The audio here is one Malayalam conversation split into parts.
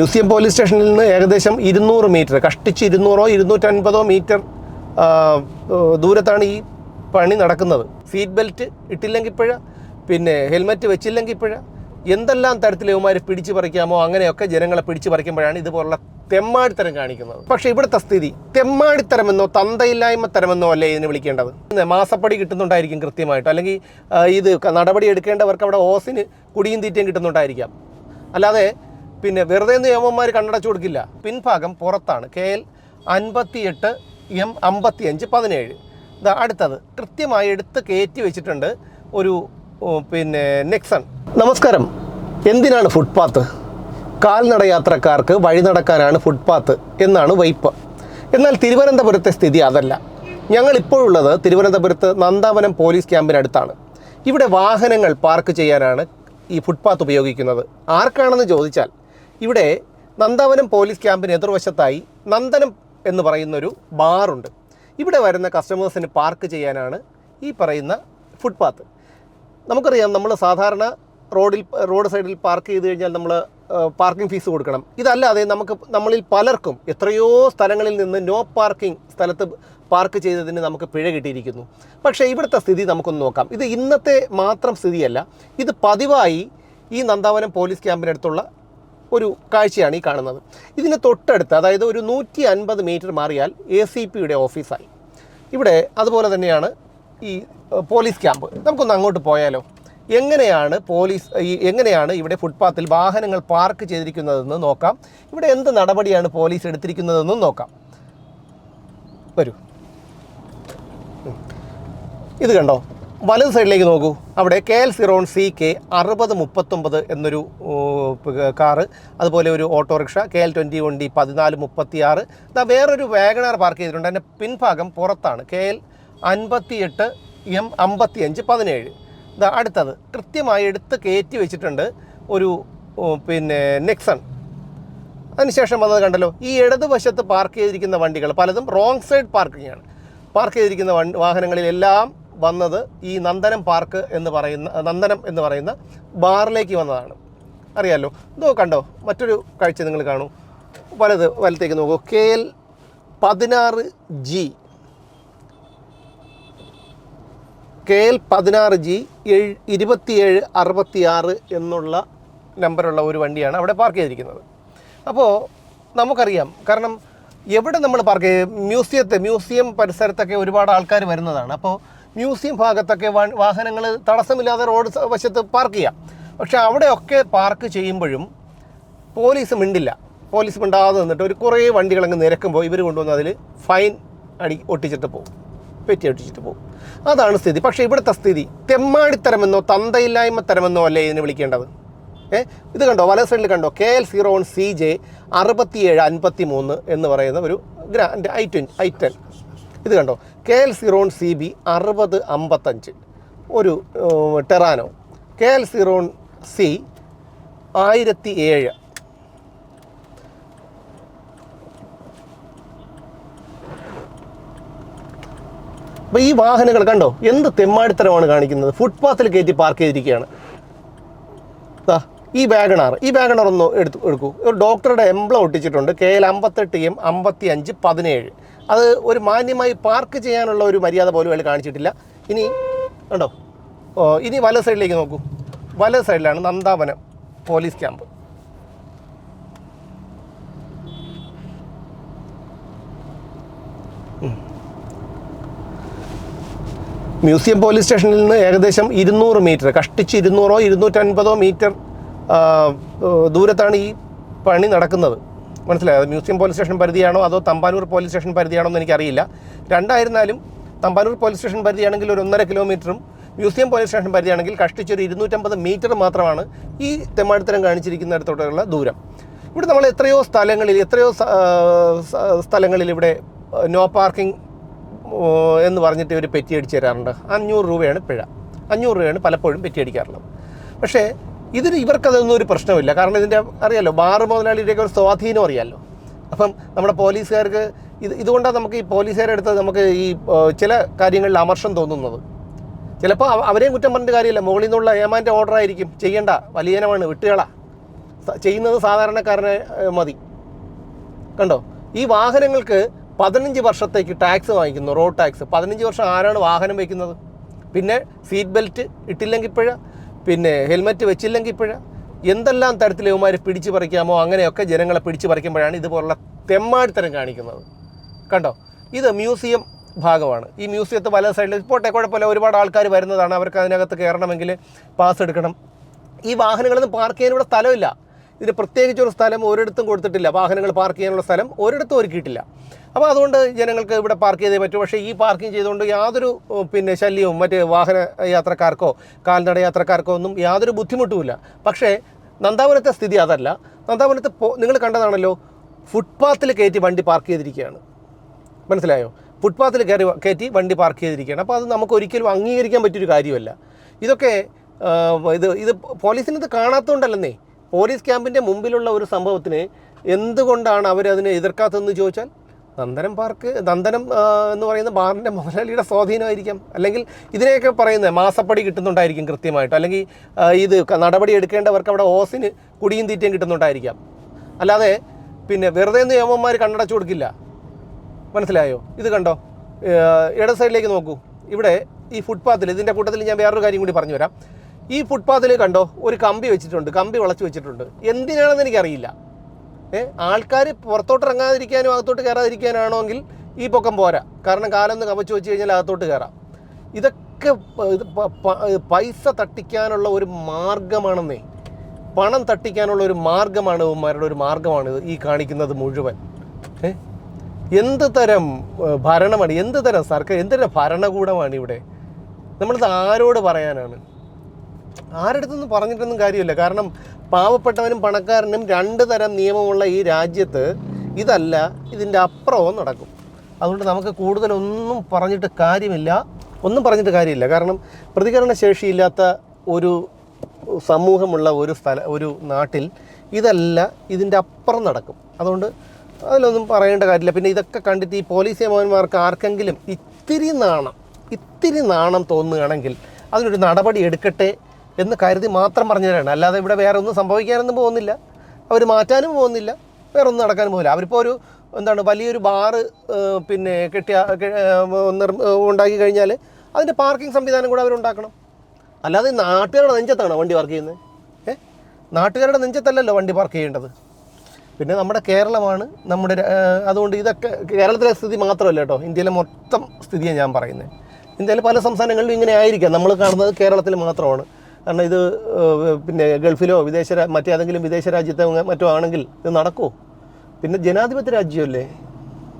മ്യൂസിയം പോലീസ് സ്റ്റേഷനിൽ നിന്ന് ഏകദേശം ഇരുന്നൂറ് മീറ്റർ കഷ്ടിച്ച് ഇരുന്നൂറോ ഇരുന്നൂറ്റൻപതോ മീറ്റർ ദൂരത്താണ് ഈ പണി നടക്കുന്നത്. സീറ്റ് ബെൽറ്റ് ഇട്ടില്ലെങ്കിൽ പിഴ പിന്നെ ഹെൽമെറ്റ് വെച്ചില്ലെങ്കിൽ പിഴ എന്തെല്ലാം തരത്തിൽ ഇവന്മാർ പിടിച്ചു പറിക്കാമോ അങ്ങനെയൊക്കെ ജനങ്ങളെ പിടിച്ചു പറിക്കുമ്പോഴാണ് ഇതുപോലുള്ള തെമ്മാടിത്തരം കാണിക്കുന്നത്. പക്ഷേ ഇവിടുത്തെ സ്ഥിതി തെമ്മാടിത്തരമെന്നോ തന്തയില്ലായ്മ തരമെന്നോ അല്ലേ ഇതിന് വിളിക്കേണ്ടത്? മാസപ്പടി കിട്ടുന്നുണ്ടായിരിക്കും കൃത്യമായിട്ട്. അല്ലെങ്കിൽ ഇത് നടപടി എടുക്കേണ്ടവർക്ക് അവിടെ ഓസിന് കുടിയും തീറ്റയും കിട്ടുന്നുണ്ടായിരിക്കാം. അല്ലാതെ പിന്നെ വെറുതെ നിയമന്മാർ കണ്ണടച്ചു കൊടുക്കില്ല. പിൻഭാഗം പുറത്താണ്. കെ എൽ അൻപത്തിയെട്ട് എം അമ്പത്തിയഞ്ച് പതിനേഴ്. ഇതാ അടുത്തത്. കൃത്യമായി എടുത്ത് കയറ്റി വെച്ചിട്ടുണ്ട് ഒരു പിന്നെ നെക്സൺ. നമസ്കാരം. എന്തിനാണ് ഫുട്പാത്ത് കാൽനട യാത്രക്കാർക്ക് വഴി നടക്കാനാണ് ഫുട്പാത്ത് എന്നാണ് വൈപ്പ്. എന്നാൽ തിരുവനന്തപുരത്തെ സ്ഥിതി അതല്ല. ഞങ്ങൾ ഇപ്പോഴുള്ളത് തിരുവനന്തപുരത്ത് നന്ദാവനം പോലീസ് ക്യാമ്പിനടുത്താണ്. ഇവിടെ വാഹനങ്ങൾ പാർക്ക് ചെയ്യാനാണ് ഈ ഫുട്പാത്ത് ഉപയോഗിക്കുന്നത്. ആർക്കാണെന്ന് ചോദിച്ചാൽ ഇവിടെ നന്ദവനം പോലീസ് ക്യാമ്പിന് എതിർവശത്തായി നന്ദനം എന്ന് പറയുന്നൊരു ബാറുണ്ട്. ഇവിടെ വരുന്ന കസ്റ്റമേഴ്സിന് പാർക്ക് ചെയ്യാനാണ് ഈ പറയുന്ന ഫുട്പാത്ത് നമുക്കറിയാം നമ്മൾ സാധാരണ റോഡിൽ റോഡ് സൈഡിൽ പാർക്ക് ചെയ്ത് കഴിഞ്ഞാൽ നമ്മൾ പാർക്കിംഗ് ഫീസ് കൊടുക്കണം. ഇതല്ലാതെ നമുക്ക് നമ്മളിൽ പലർക്കും എത്രയോ സ്ഥലങ്ങളിൽ നിന്ന് നോ പാർക്കിംഗ് സ്ഥലത്ത് പാർക്ക് ചെയ്തതിന് നമുക്ക് പിഴ കിട്ടിയിരിക്കുന്നു. പക്ഷേ ഇവിടുത്തെ സ്ഥിതി നമുക്കൊന്ന് നോക്കാം. ഇത് ഇന്നത്തെ മാത്രം സ്ഥിതിയല്ല. ഇത് പതിവായി ഈ നന്ദാവനം പോലീസ് ക്യാമ്പിനടുത്തുള്ള ഒരു കാഴ്ചയാണ് ഈ കാണുന്നത്. ഇതിന് തൊട്ടടുത്ത് അതായത് ഒരു നൂറ്റി അൻപത് മീറ്റർ മാറിയാൽ എ സി പിയുടെ ഓഫീസായി. ഇവിടെ അതുപോലെ തന്നെയാണ് ഈ പോലീസ് ക്യാമ്പ്. നമുക്കൊന്ന് അങ്ങോട്ട് പോയാലോ? എങ്ങനെയാണ് പോലീസ് ഈ എങ്ങനെയാണ് ഇവിടെ ഫുട്പാത്തിൽ വാഹനങ്ങൾ പാർക്ക് ചെയ്തിരിക്കുന്നതെന്ന് നോക്കാം. ഇവിടെ എന്ത് നടപടിയാണ് പോലീസ് എടുത്തിരിക്കുന്നതെന്നും നോക്കാം. വരൂ. ഇത് കണ്ടോ? വലത് സൈഡിലേക്ക് നോക്കൂ. അവിടെ K L zero one C K അറുപത് മുപ്പത്തൊമ്പത് എന്നൊരു കാറ് അതുപോലെ ഒരു ഓട്ടോറിക്ഷ കെ എൽ ട്വന്റി വണ്ടി പതിനാല് മുപ്പത്തിയാറ്. ഇതാ വേറൊരു വാഗണാർ പാർക്ക് ചെയ്തിട്ടുണ്ട്. അതിന്റെ പിൻഭാഗം പുറത്താണ്. കെ എൽ അൻപത്തിയെട്ട് എം അമ്പത്തിയഞ്ച് പതിനേഴ്. ഇതാ അടുത്തത്. കൃത്യമായി എടുത്ത് കയറ്റി വെച്ചിട്ടുണ്ട് ഒരു പിന്നെ നെക്സൺ. അതിനുശേഷം വന്നത് കണ്ടല്ലോ ഈ ഇടതുവശത്ത് പാർക്ക് ചെയ്തിരിക്കുന്ന വണ്ടികൾ പലതും റോങ് സൈഡ് പാർക്കിംഗ് ആണ് പാർക്ക് ചെയ്തിരിക്കുന്ന വാഹനങ്ങളിലെല്ലാം വന്നത് ഈ നന്ദനം പാർക്ക് എന്ന് പറയുന്ന നന്ദനം എന്ന് പറയുന്ന ബാറിലേക്ക് വന്നതാണ്. അറിയാലോ. ഇതോ കണ്ടോ മറ്റൊരു കാഴ്ച നിങ്ങൾ കാണൂ. വലത് വലത്തേക്ക് നോക്കൂ. കെ എൽ പതിനാറ് ജി. കെ എൽ പതിനാറ് ജി ഇരുപത്തിയേഴ് അറുപത്തിയാറ് എന്നുള്ള നമ്പറുള്ള ഒരു വണ്ടിയാണ് അവിടെ പാർക്ക് ചെയ്തിരിക്കുന്നത്. അപ്പോൾ നമുക്കറിയാം കാരണം എവിടെ നമ്മൾ പാർക്ക് മ്യൂസിയത്തെ മ്യൂസിയം പരിസരത്തൊക്കെ ഒരുപാട് ആൾക്കാർ വരുന്നതാണ്. അപ്പോൾ മ്യൂസിയം ഭാഗത്തൊക്കെ വാഹനങ്ങൾ തടസ്സമില്ലാതെ റോഡ് വശത്ത് പാർക്ക് ചെയ്യാം. പക്ഷേ അവിടെയൊക്കെ പാർക്ക് ചെയ്യുമ്പോഴും പോലീസ് മിണ്ടില്ല. പോലീസ് മിണ്ടാതെ നിന്നിട്ട് ഒരു കുറേ വണ്ടികൾ അങ്ങ് നിരക്കുമ്പോൾ ഇവർ കൊണ്ടുവന്ന് അതിൽ ഫൈൻ അടി ഒട്ടിച്ചിട്ട് പോകും. പെറ്റി ഒട്ടിച്ചിട്ട് പോകും. അതാണ് സ്ഥിതി. പക്ഷേ ഇവിടുത്തെ സ്ഥിതി തെമ്മാടിത്തരമെന്നോ തന്തയില്ലായ്മ തരമെന്നോ അല്ലേ ഇതിനെ വിളിക്കേണ്ടത്? ഏ? ഇത് കണ്ടോ? വല സൈഡിൽ കണ്ടോ? K L zero one C J അറുപത്തിയേഴ് അൻപത്തി മൂന്ന് എന്ന് പറയുന്ന ഒരു grand I twenty I ten ഇത് കണ്ടോ? K L zero one C B അറുപത് അമ്പത്തഞ്ച്. ഒരു Terrano. K L zero C ആയിരത്തി ഏഴ്. അപ്പോൾ ഈ വാഹനങ്ങൾ കണ്ടോ എന്ത് തെമ്മാടിത്തരമാണ് കാണിക്കുന്നത്. ഫുട്പാത്തിൽ കയറ്റി പാർക്ക് ചെയ്തിരിക്കുകയാണ്. ഈ വാഗണാർ ഈ വാഗണാർ ഒന്ന് എടുത്ത് എടുക്കൂ. ഒരു ഡോക്ടറുടെ എംബ്ലം ഒട്ടിച്ചിട്ടുണ്ട് കെ എൽ അമ്പത്തെട്ട് എം അമ്പത്തി അഞ്ച് പതിനേഴ്. അത് ഒരു മാന്യമായി പാർക്ക് ചെയ്യാനുള്ള ഒരു മര്യാദ പോലും അയാൾ കാണിച്ചിട്ടില്ല. ഇനി കണ്ടോ? ഇനി വല സൈഡിലേക്ക് നോക്കൂ. വല സൈഡിലാണ് Nandavanam police camp. Museum police സ്റ്റേഷനിൽ നിന്ന് ഏകദേശം ഇരുന്നൂറ് മീറ്റർ കഷ്ടിച്ച് ഇരുന്നൂറോ ഇരുന്നൂറ്റൻപതോ മീറ്റർ ദൂരത്താണ് ഈ പണി നടക്കുന്നത്. മനസ്സിലായത് മ്യൂസിയം പോലീസ് സ്റ്റേഷൻ പരിധിയാണോ അതോ തമ്പാനൂർ പോലീസ് സ്റ്റേഷൻ പരിധിയാണോ എന്ന് എനിക്കറിയില്ല. രണ്ടായിരുന്നാലും തമ്പാനൂർ പോലീസ് സ്റ്റേഷൻ പരിധിയാണെങ്കിൽ ഒരു ഒന്നര കിലോമീറ്ററും മ്യൂസിയം പോലീസ് സ്റ്റേഷൻ പരിധിയാണെങ്കിൽ കഷ്ടിച്ച് ഒരു ഇരുന്നൂറ്റമ്പത് മീറ്റർ മാത്രമാണ് ഈ തെമ്മാടിത്തരം കാണിച്ചിരിക്കുന്നിടത്തോട്ടുള്ള ദൂരം. ഇവിടെ നമ്മൾ എത്രയോ സ്ഥലങ്ങളിൽ എത്രയോ സ്ഥലങ്ങളിൽ ഇവിടെ നോ പാർക്കിംഗ് എന്ന് പറഞ്ഞിട്ട് ഇവർ പെറ്റി അടിച്ച് തരാറുണ്ട്. അഞ്ഞൂറ് രൂപയാണ് പിഴ. അഞ്ഞൂറ് രൂപയാണ് പലപ്പോഴും പെറ്റി അടിക്കാറുള്ളത്. പക്ഷേ ഇതിന് ഇവർക്കതൊന്നും ഒരു പ്രശ്നമില്ല കാരണം ഇതിന്റെ അറിയാലോ ബാറ് മുതലാളിയുടെയൊക്കെ ഒരു സ്വാധീനം അറിയാമല്ലോ അപ്പം നമ്മുടെ പോലീസുകാർക്ക് ഇത് ഇതുകൊണ്ടാണ് നമുക്ക് ഈ പോലീസുകാരെടുത്ത് നമുക്ക് ഈ ചില കാര്യങ്ങളിൽ അമർഷം തോന്നുന്നത്. ചിലപ്പോൾ അവ- അവരെയും കുറ്റം പറഞ്ഞിട്ട് കാര്യമില്ല. മുകളിൽ നിന്നുള്ള ഏമാന്റെ ഓർഡർ ആയിരിക്കും. ചെയ്യേണ്ട. വലിയനമാണ്. വിട്ടുകളാ. ചെയ്യുന്നത് സാധാരണക്കാരനെ മതി. കണ്ടോ? ഈ വാഹനങ്ങൾക്ക് പതിനഞ്ച് വർഷത്തേക്ക് ടാക്സ് വാങ്ങിക്കുന്നു. റോഡ് ടാക്സ് പതിനഞ്ച് വർഷം ആരാണ് വാഹനം വയ്ക്കുന്നത്? പിന്നെ സീറ്റ് ബെൽറ്റ് ഇട്ടില്ലെങ്കിൽ പിഴ. പിന്നെ ഹെൽമെറ്റ് വെച്ചില്ലെങ്കിൽ പിഴ. എന്തെല്ലാം തരത്തിൽ ഇവന്മാർ പിടിച്ചു പറിക്കാമോ? അങ്ങനെയൊക്കെ ജനങ്ങളെ പിടിച്ചു പറിക്കുമ്പോഴാണ് ഇതുപോലുള്ള തെമ്മാടിത്തരം കാണിക്കുന്നത്. കണ്ടോ? ഇത് മ്യൂസിയം ഭാഗമാണ്. ഈ മ്യൂസിയത്തെ പല സൈഡിൽ പോട്ടെ കുഴപ്പമില്ല. ഒരുപാട് ആൾക്കാർ വരുന്നതാണ്. അവർക്ക് അതിനകത്ത് കയറണമെങ്കിൽ പാസ് എടുക്കണം. ഈ വാഹനങ്ങളൊന്നും പാർക്ക് ചെയ്യാൻ സ്ഥലമില്ല. ഇതിന് പ്രത്യേകിച്ച് ഒരു സ്ഥലം ഒരിടത്തും കൊടുത്തിട്ടില്ല. വാഹനങ്ങൾ പാർക്ക് ചെയ്യാനുള്ള സ്ഥലം ഒരിടത്തും ഒരുക്കിയിട്ടില്ല. അപ്പോൾ അതുകൊണ്ട് ജനങ്ങൾക്ക് ഇവിടെ പാർക്ക് ചെയ്തേ പറ്റൂ. പക്ഷേ ഈ പാർക്കിംഗ് ചെയ്തുകൊണ്ട് യാതൊരു പിന്നെ ശല്യവും മറ്റ് വാഹന യാത്രക്കാർക്കോ കാൽനട യാത്രക്കാർക്കോ ഒന്നും യാതൊരു ബുദ്ധിമുട്ടുമില്ല പക്ഷേ നന്ദാപുരത്തെ സ്ഥിതി അതല്ല. നന്ദാപുരത്ത് നിങ്ങൾ കണ്ടതാണല്ലോ ഫുട്പാത്തിൽ കയറ്റി വണ്ടി പാർക്ക് ചെയ്തിരിക്കുകയാണ്. മനസ്സിലായോ? ഫുട്പാത്തിൽ കയറി കയറ്റി വണ്ടി പാർക്ക് ചെയ്തിരിക്കുകയാണ്. അപ്പോൾ അത് നമുക്ക് ഒരിക്കലും അംഗീകരിക്കാൻ പറ്റിയൊരു കാര്യമല്ല. ഇതൊക്കെ ഇത് ഇത് പോലീസിനത് കാണാത്തതുകൊണ്ടല്ലെന്നേ പോലീസ് ക്യാമ്പിന്റെ മുമ്പിലുള്ള ഒരു സംഭവത്തിന് എന്തുകൊണ്ടാണ് അവരതിനെ എതിർക്കാത്തതെന്ന് ചോദിച്ചാൽ നന്ദനം പാർക്ക് നന്ദനം എന്ന് പറയുന്ന ബാറിന്റെ മുതലാളിയുടെ സ്വാധീനമായിരിക്കാം. അല്ലെങ്കിൽ ഇതിനെയൊക്കെ പറയുന്നത് മാസപ്പടി കിട്ടുന്നുണ്ടായിരിക്കും കൃത്യമായിട്ട്. അല്ലെങ്കിൽ ഇത് നടപടി എടുക്കേണ്ടവർക്ക് അവിടെ ഓസിന് കുടിയും തീറ്റയും കിട്ടുന്നുണ്ടായിരിക്കാം. അല്ലാതെ പിന്നെ വെറുതെ നിയമന്മാർ കണ്ണടച്ചു കൊടുക്കില്ല. മനസ്സിലായോ? ഇത് കണ്ടോ? ഏഹ് ഇട സൈഡിലേക്ക് നോക്കൂ. ഇവിടെ ഈ ഫുട്പാത്തിൽ ഇതിന്റെ കൂട്ടത്തിൽ ഞാൻ വേറൊരു കാര്യം കൂടി പറഞ്ഞു വരാം ഈ ഫുട്പാത്തിൽ കണ്ടോ ഒരു കമ്പി വെച്ചിട്ടുണ്ട് കമ്പി വളച്ച് വെച്ചിട്ടുണ്ട്. എന്തിനാണെന്ന് എനിക്കറിയില്ല. ഏ ആൾക്കാർ പുറത്തോട്ട് ഇറങ്ങാതിരിക്കാനും അകത്തോട്ട് കയറാതിരിക്കാനാണെങ്കിൽ ഈ പൊക്കം പോരാ. കാരണം കാലൊന്ന് കവച്ചു വെച്ച് കഴിഞ്ഞാൽ അകത്തോട്ട് കയറാം. ഇതൊക്കെ പൈസ തട്ടിക്കാനുള്ള ഒരു മാർഗമാണെന്നേ. പണം തട്ടിക്കാനുള്ള ഒരു മാർഗമാണ് ഇവന്മാരുടെ ഒരു മാർഗമാണ് ഈ കാണിക്കുന്നത് മുഴുവൻ. ഏ എന്ത് തരം ഭരണമാണ് എന്ത് തരം സർക്കാർ എന്ത് തരം ഭരണകൂടമാണ് ഇവിടെ? നമ്മളിത് ആരോട് പറയാനാണ്? ആരടുത്തൊന്നും പറഞ്ഞിട്ടൊന്നും കാര്യമില്ല. കാരണം പാവപ്പെട്ടവനും പണക്കാരനും രണ്ട് തരം നിയമമുള്ള ഈ രാജ്യത്ത് ഇതല്ല ഇതിന്റെ അപ്പുറവും നടക്കും. അതുകൊണ്ട് നമുക്ക് കൂടുതലൊന്നും പറഞ്ഞിട്ട് കാര്യമില്ല. ഒന്നും പറഞ്ഞിട്ട് കാര്യമില്ല. കാരണം പ്രതികരണ ശേഷിയില്ലാത്ത ഒരു സമൂഹമുള്ള ഒരു സ്ഥല ഒരു നാട്ടിൽ ഇതല്ല ഇതിന്റെ അപ്പുറം നടക്കും. അതുകൊണ്ട് അതിലൊന്നും പറയേണ്ട കാര്യമില്ല. പിന്നെ ഇതൊക്കെ കണ്ടിട്ട് ഈ പോലീസ് യമന്മാർക്ക് ആർക്കെങ്കിലും ഇത്തിരി നാണം ഇത്തിരി നാണം തോന്നുകയാണെങ്കിൽ അതിനൊരു നടപടി എടുക്കട്ടെ എന്ന് കരുതി മാത്രം പറഞ്ഞതാണ് അല്ലാതെ ഇവിടെ വേറെ ഒന്നും സംഭവിക്കാനൊന്നും പോകുന്നില്ല. അവർ മാറ്റാനും പോകുന്നില്ല. വേറെ ഒന്നും നടക്കാനും പോകില്ല അവരിപ്പോൾ ഒരു എന്താണ് വലിയൊരു ബാറ് പിന്നെ കെട്ടിയ ഉണ്ടാക്കി കഴിഞ്ഞാൽ അതിന്റെ പാർക്കിംഗ് സംവിധാനം കൂടെ അവരുണ്ടാക്കണം. അല്ലാതെ നാട്ടുകാരുടെ നെഞ്ചത്താണോ വണ്ടി പാർക്ക് ചെയ്യുന്നത്? ഏഹ് നാട്ടുകാരുടെ നെഞ്ചത്തല്ലല്ലോ വണ്ടി പാർക്ക് ചെയ്യേണ്ടത്. പിന്നെ നമ്മുടെ കേരളമാണ് നമ്മുടെ അതുകൊണ്ട് ഇതൊക്കെ കേരളത്തിലെ സ്ഥിതി മാത്രമല്ല കേട്ടോ. ഇന്ത്യയിലെ മൊത്തം സ്ഥിതിയാണ് ഞാൻ പറയുന്നത്. ഇന്ത്യയിലെ പല സംസ്ഥാനങ്ങളിലും ഇങ്ങനെ ആയിരിക്കാം. നമ്മൾ കാണുന്നത് കേരളത്തിൽ മാത്രമാണ്. കാരണം ഇത് പിന്നെ ഗൾഫിലോ വിദേശ മറ്റേതെങ്കിലും വിദേശ രാജ്യത്തെ മറ്റോ ആണെങ്കിൽ ഇത് നടക്കുമോ പിന്നെ ജനാധിപത്യ രാജ്യമല്ലേ?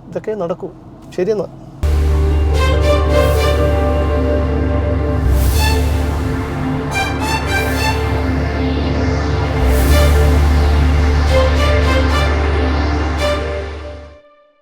ഇതൊക്കെ നടക്കൂ. ശരിയെന്നാ.